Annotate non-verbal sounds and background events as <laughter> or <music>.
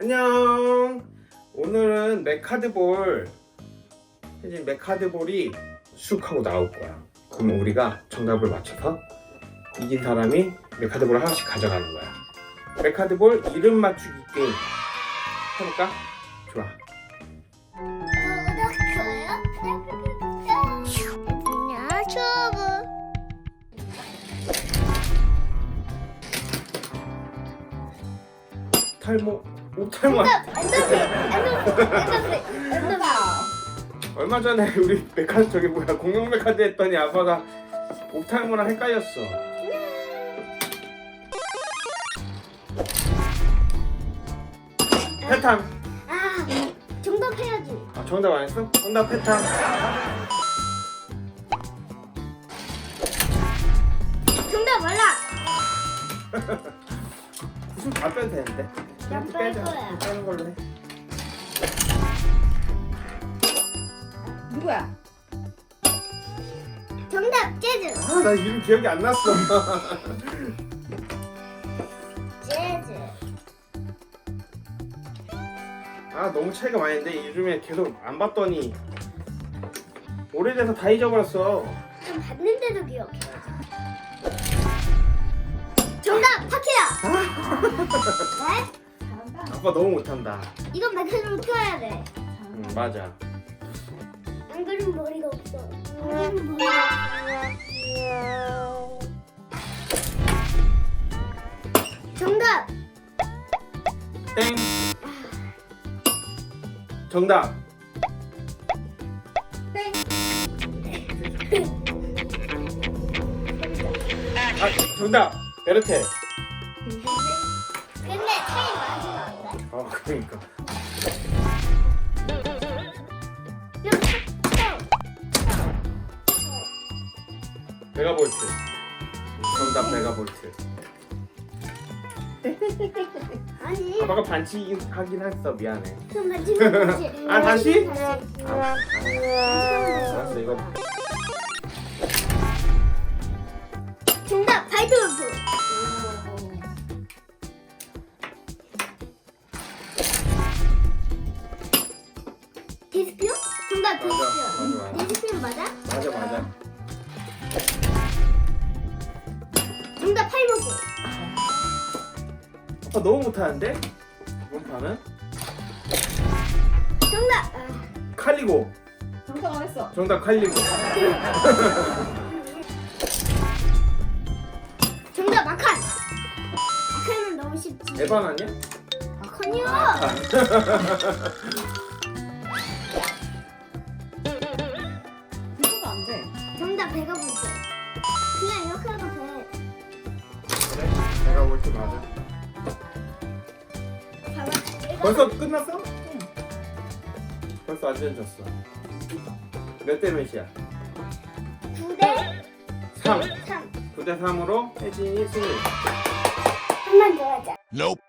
안녕. 오늘은 메카드볼. 혜진 메카드볼이 쑥 하고 나올 거야. 그럼 우리가 정답을 맞춰서 이긴 사람이 메카드볼 하나씩 가져가는 거야. 메카드볼 이름 맞추기 게임 해볼까? 좋아. 탈모. 얼마 전에 <laughs> 우리 메카드 저기 뭐야 공룡 메카드 했더니 아빠가 옥탈모랑 헷갈렸어. 패탕. 아 정답 해야지 아, 정답 안 했어? 정답 패탕. 정답 몰라 <laughs> 다 빼도 되는데. 뺄 빼자. 거야. 빼는 걸로 해. 누구야? 정답 재즈 아, 나 이름 기억이 안 났어. 재즈 <laughs> 아, 너무 차이가 많이 있는데 요즘에 계속 안 봤더니 오래돼서 다 잊어버렸어. 좀 봤는데도 기억해 정답 파키야 <laughs> 네? 아빠 너무 못한다. 이건 맥주로 켜야 돼 응, 맞아. 안 그러면 머리가 없어 안 그러면 머리가 없어 정답 땡. 정답. 땡. 아, 정답. 베르테. 어, 그러니까. 베가볼트. 정답 베가볼트. 아니 아빠가 반칙 하긴 했어. 미안해. 좀 맞추면 다시 아, 다시? 다시 아, 아, 알았어. 이거 정답 파이머스 아빠 너무 못하는데? 이번 판은 정답 아, 칼리고. 정답 안 했어. 정답 칼리고. <laughs> 정답 마칸 마칸은 너무 쉽지 에반 아니야? 마칸이요 이것도 <laughs> 때 맞아. 봐봐 벌써 끝났어? 벌써 완전 졌어. 몇 대 몇이야? 9대 3. 3 9대 3으로 혜진이 승리. 한번 더 하자 Nope.